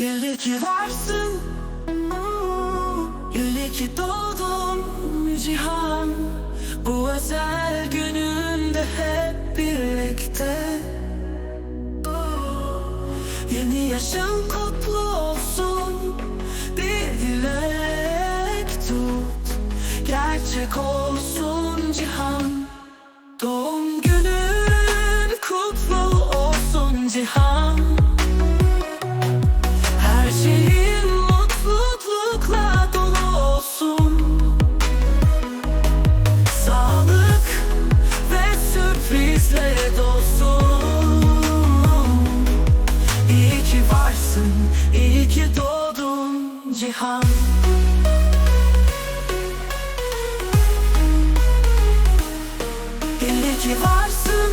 İyi ki varsın. İyi ki doğdun Cihan. Bu özel gününde hep birlikte. Yeni yaşın kutlu olsun. Bir dilek tut. Gerçek olsun Cihan. Doğum iyi ki doğdun Cihan. İyi ki varsın,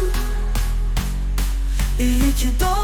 iyi ki doğdun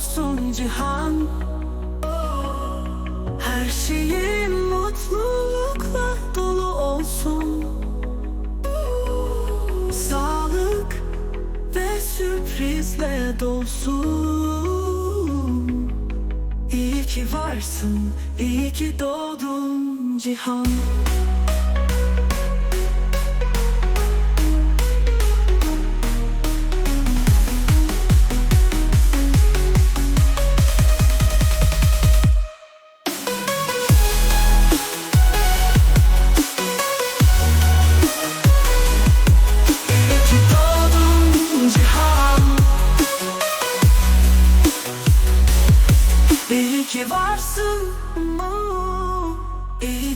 olsun Cihan. Her şeyin mutlulukla dolu olsun. Sağlık ve sürprizle dolsun. İyi ki varsın, iyi ki doğdun Cihan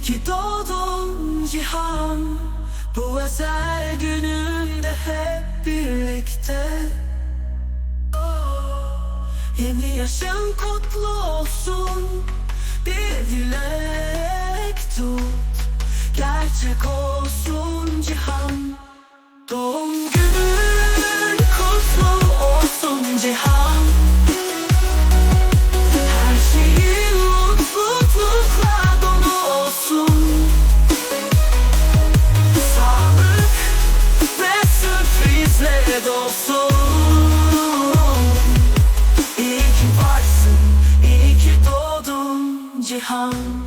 ki doğdun Cihan Bu özel gününde hep birlikte. Yeni yaşın kutlu olsun İyi ki varsın, iyi ki Cihan